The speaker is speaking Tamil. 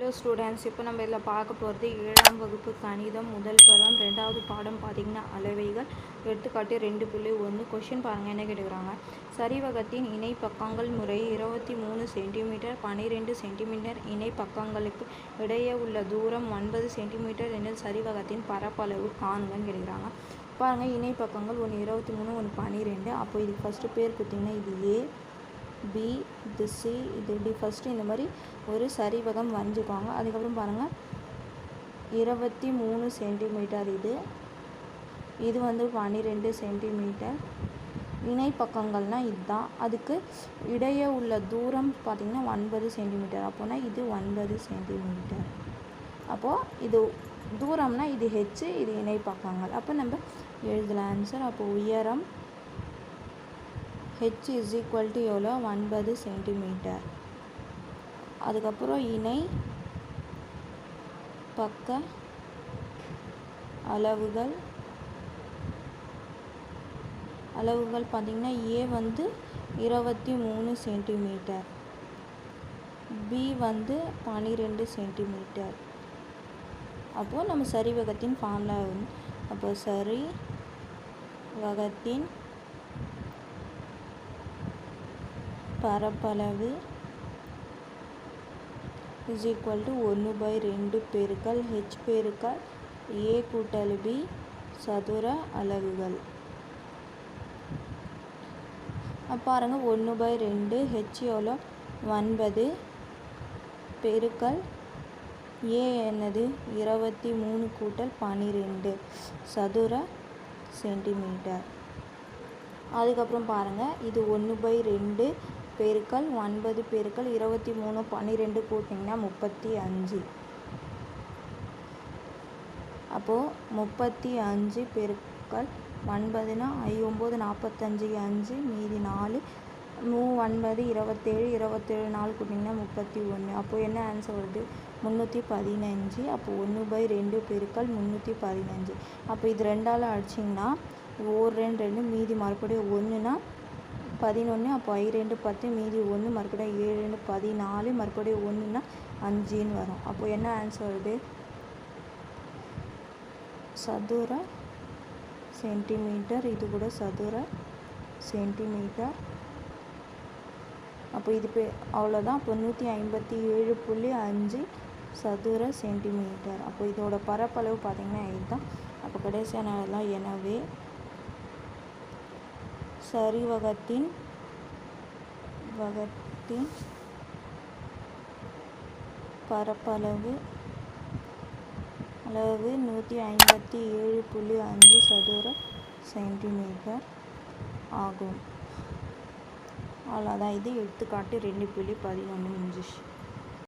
ஹலோ ஸ்டூடெண்ட்ஸ் இப்போ நம்ம இதில் பார்க்க போகிறது ஏழாம் வகுப்பு கணிதம் முதல் படம். ரெண்டாவது பாடம் பார்த்திங்கன்னா அளவைகள். எடுத்துக்காட்டு ரெண்டு புள்ளி ஒன்று. கொஷின் பாருங்கள் என்ன கேட்டுக்கிறாங்க? சரிவகத்தின் இணை பக்கங்கள் முறை இருபத்தி மூணு சென்டிமீட்டர் பன்னிரெண்டு சென்டிமீட்டர் இணை பக்கங்களுக்கு இடையே உள்ள தூரம் ஒன்பது சென்டிமீட்டர் எனில் சரிவகத்தின் பரப்பளவு காணுங்கன்னு கேட்குறாங்க பாருங்கள் இணை பக்கங்கள் ஒன்று இருபத்தி மூணு ஒன்று பன்னிரெண்டு அப்போ இதுக்கு ஃபஸ்ட்டு பேர் கொடுத்திங்கன்னா இது ஏ பி இது சி இது டி ஃபஸ்ட்டு இந்த மாதிரி ஒரு சரிவகம் வரைஞ்சிக்குவாங்க அதுக்கப்புறம் பாருங்கள் இருபத்தி மூணு சென்டிமீட்டர் இது. இது வந்து பன்னிரெண்டு சென்டிமீட்டர் இணை பக்கங்கள்னால் இதுதான். அதுக்கு இடையே உள்ள தூரம் பார்த்திங்கன்னா ஒன்பது சென்டிமீட்டர் அப்போனா இது ஒன்பது சென்டிமீட்டர் அப்போது இது தூரம்னா இது ஹெச் இது இணை பக்கங்கள். அப்போ நம்ம எழுதலாம். ஆன்சர் அப்போ உயரம் ஹெச் இஸ் ஈக்குவல் டு எவ்வளோ ஒன்பது சென்டிமீட்டர் அதுக்கப்புறம் இணை பக்க அளவுகள். அளவுகள் பார்த்திங்கன்னா ஏ வந்து இருபத்தி மூணு சென்டிமீட்டர் பி வந்து பன்னிரெண்டு சென்டிமீட்டர் அப்போது நம்ம சரி வகத்தின் ஃபார்முலா அப்போ சரி வகத்தின் பரப்பளவு இஸ் ஈக்குவல் டு ஒன்று பை ரெண்டு பெருக்கல் ஹெச் பெருக்கல் ஏ கூட்டல் பி சதுர அலகுகள். பாருங்கள் ஒன்று பை ரெண்டு ஹெச் எவ்வளோ ஒன்பது பெருக்கல் ஏ என்னது? இருபத்தி மூணு கூட்டல் பன்னிரெண்டு சதுர சென்டிமீட்டர் அதுக்கப்புறம் பாருங்கள் இது ஒன்று பை ரெண்டு பெருக்கல் ஒன்பது பெருக்கல் இருபத்தி மூணு பன்னிரெண்டு கூட்டிங்கன்னா முப்பத்தி அஞ்சு. அப்போது முப்பத்தி அஞ்சு பெருக்கல் ஒன்பதுனா ஐ ஒம்பது நாற்பத்தஞ்சு அஞ்சு மீதி நாலு மூ ஒன்பது இருபத்தேழு இருபத்தேழு நாலு கூட்டிங்கன்னா முப்பத்தி ஒன்று. அப்போது என்ன ஆன்சர் வருது? முந்நூற்றி பதினஞ்சு. அப்போ ஒன்று பை ரெண்டு பெருக்கள் முந்நூற்றி பதினஞ்சு. அப்போ இது ரெண்டால் அடிச்சிங்கன்னா ஓர் ரெண்டு ரெண்டு மீதி மறுபடியும் ஒன்றுனா பதினொன்று அப்போ ஐ ரெண்டு பத்து மீதி ஒன்று மறுபடியும் ஏழு ரெண்டு பதினாலு மறுபடியும் ஒன்றுனா அஞ்சுன்னு வரும். அப்போ என்ன ஆன்சர் வருது? சதுர சென்டிமீட்டர் இது கூட சதுர சென்டிமீட்டர் அப்போ இது பே அவ்வளோதான் அப்போ நூற்றி ஐம்பத்தி ஏழு புள்ளி அஞ்சு சதுர சென்டிமீட்டர் அப்போ இதோட பரப்பளவு பார்த்திங்கன்னா இதுதான். அப்போ கடைசியானதெல்லாம் எனவே சரிவகத்தின் வகத்தின் பரப்பளவு அளவு நூற்றி ஐம்பத்தி ஏழு புள்ளி அஞ்சு சதுர சென்டிமீட்டர் ஆகும். அவ்வளோதான் இது எடுத்துக்காட்டு ரெண்டு புள்ளி பதினொன்று முடிஞ்சிச்சு